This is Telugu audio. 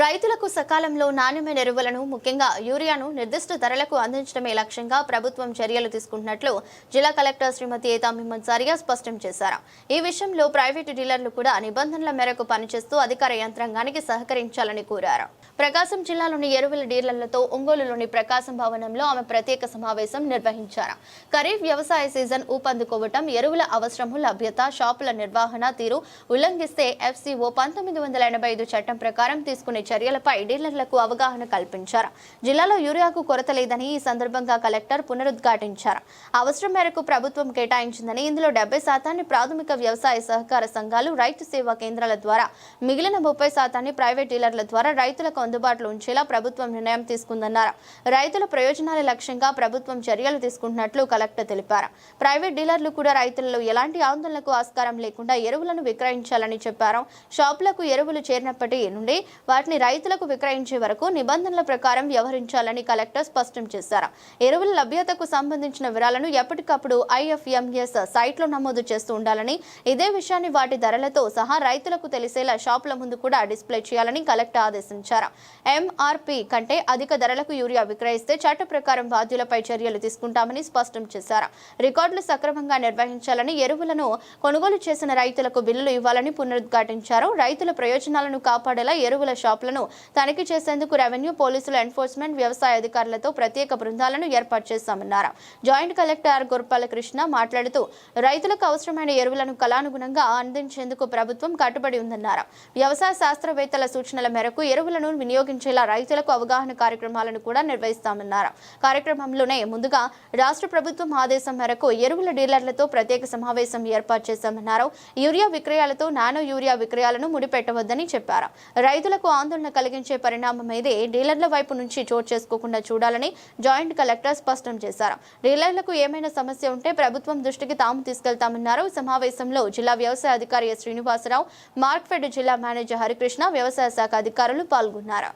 రైతులకు సకాలంలో నాణ్యమైన ఎరువులను ముఖ్యంగా యూరియాను నిర్దిష్ట ధరలకు అందించడమే లక్ష్యంగా ప్రభుత్వం చర్యలు తీసుకుంటున్నట్లు జిల్లా కలెక్టర్ శ్రీమతి ఏతా మిమ్మద్సారియా స్పష్టం చేశారు. ఈ విషయంలో ప్రైవేటు డీలర్లు కూడా నిబంధనల మేరకు పనిచేస్తూ అధికార యంత్రాంగానికి సహకరించాలని కోరారు. ప్రకాశం జిల్లాలోని ఎరువుల డీలర్లతో ఒంగోలులోని ప్రకాశం భవనంలో ఆమె ప్రత్యేక సమావేశం నిర్వహించారు. ఖరీఫ్ వ్యవసాయ సీజన్ ఊపందుకోవటం ఎరువుల అవసరము లభ్యత షాపుల నిర్వహణ తీరు ఉల్లంఘిస్తే ఎఫ్సీఓ పంతొమ్మిది వందల ఎనభై ఐదు చట్టం ప్రకారం తీసుకునే చర్యలపై డీలర్లకు అవగాహన కల్పించారు. జిల్లాలో యూరియాకు కొరత లేదని ఈ సందర్భంగా కలెక్టర్ పునరుద్ఘాటించారు. అవసరం మేరకు ప్రభుత్వం కేటాయించిందని ఇందులో డెబ్బై శాతాన్ని ప్రాథమిక వ్యవసాయ సహకార సంఘాలు రైతు సేవా కేంద్రాల ద్వారా మిగిలిన ముప్పై శాతాన్ని ప్రైవేట్ డీలర్ల ద్వారా రైతులకు అందుబాటులో ఉంచేలా ప్రభుత్వం నిర్ణయం తీసుకుందన్నారు. రైతుల ప్రయోజనాల లక్ష్యంగా ప్రభుత్వం చర్యలు తీసుకుంటున్నట్లు కలెక్టర్ తెలిపారు. ప్రైవేట్ డీలర్లు కూడా రైతులలో ఎలాంటి ఆందోళనకు ఆస్కారం లేకుండా ఎరువులను విక్రయించాలని చెప్పారు. షాపులకు ఎరువులు చేరినప్పటి నుండి వాటిని రైతులకు విక్రయించే వరకు నిబంధనల ప్రకారం వ్యవహరించాలని కలెక్టర్ స్పష్టం చేశారు. ఎరువుల లభ్యతకు సంబంధించిన వివరాలను ఎప్పటికప్పుడు ఐఎఫ్ఎంఎస్ సైట్లో నమోదు చేస్తూ ఉండాలని ఇదే విషయాన్ని వాటి ధరలతో సహా రైతులకు తెలిసేలా షాపుల ముందు కూడా డిస్ప్లే చేయాలని కలెక్టర్ ఆదేశించారు. ఎంఆర్పి కంటే అధిక ధరలకు యూరియా విక్రయిస్తే చట్ట ప్రకారం బాధ్యులపై చర్యలు తీసుకుంటామని స్పష్టం చేశారు. రికార్డులు సక్రమంగా నిర్వహించాలని ఎరువులను కొనుగోలు చేసిన రైతులకు బిల్లులు ఇవ్వాలని పునరుద్ఘాటించారు. రైతుల ప్రయోజనాలను కాపాడేలా ఎరువుల షాపులను తనిఖీ చేసేందుకు రెవెన్యూ పోలీసులు ఎన్ఫోర్స్మెంట్ వ్యవసాయ అధికారులతో ప్రత్యేక బృందాలను ఏర్పాటు చేశామన్నారు. జాయింట్ కలెక్టర్ ఆర్ కృష్ణ మాట్లాడుతూ రైతులకు అవసరమైన ఎరువులను కళానుగుణంగా అందించేందుకు ప్రభుత్వం కట్టుబడి ఉందన్నారు. వ్యవసాయ శాస్త్రవేత్తల సూచనల మేరకు ఎరువులను వినియోగించేలా రైతులకు అవగాహన కార్యక్రమాలను కూడా నిర్వహిస్తామన్నారు. కార్యక్రమంలోనే ముందుగా రాష్ట్ర ప్రభుత్వం ఆదేశం మేరకు ఎరువుల డీలర్లతో ప్రత్యేక సమావేశం ఏర్పాటు చేశామన్నారు. యూరియా విక్రయాలతో నానో యూరియా విక్రయాలను ముడిపెట్టవద్దని చెప్పారు. రైతులకు ఆందోళన కలిగించే పరిణామం ఇదే డీలర్ల వైపు నుంచి చోటు చేసుకోకుండా చూడాలని జాయింట్ కలెక్టర్ స్పష్టం చేశారు. డీలర్లకు ఏమైనా సమస్య ఉంటే ప్రభుత్వం దృష్టికి తాము తీసుకెళ్తామన్నారు. సమావేశంలో జిల్లా వ్యవసాయ అధికారి శ్రీనివాసరావు మార్క్ఫెడ్ జిల్లా మేనేజర్ హరికృష్ణ వ్యవసాయ శాఖ అధికారులు పాల్గొన్నారు.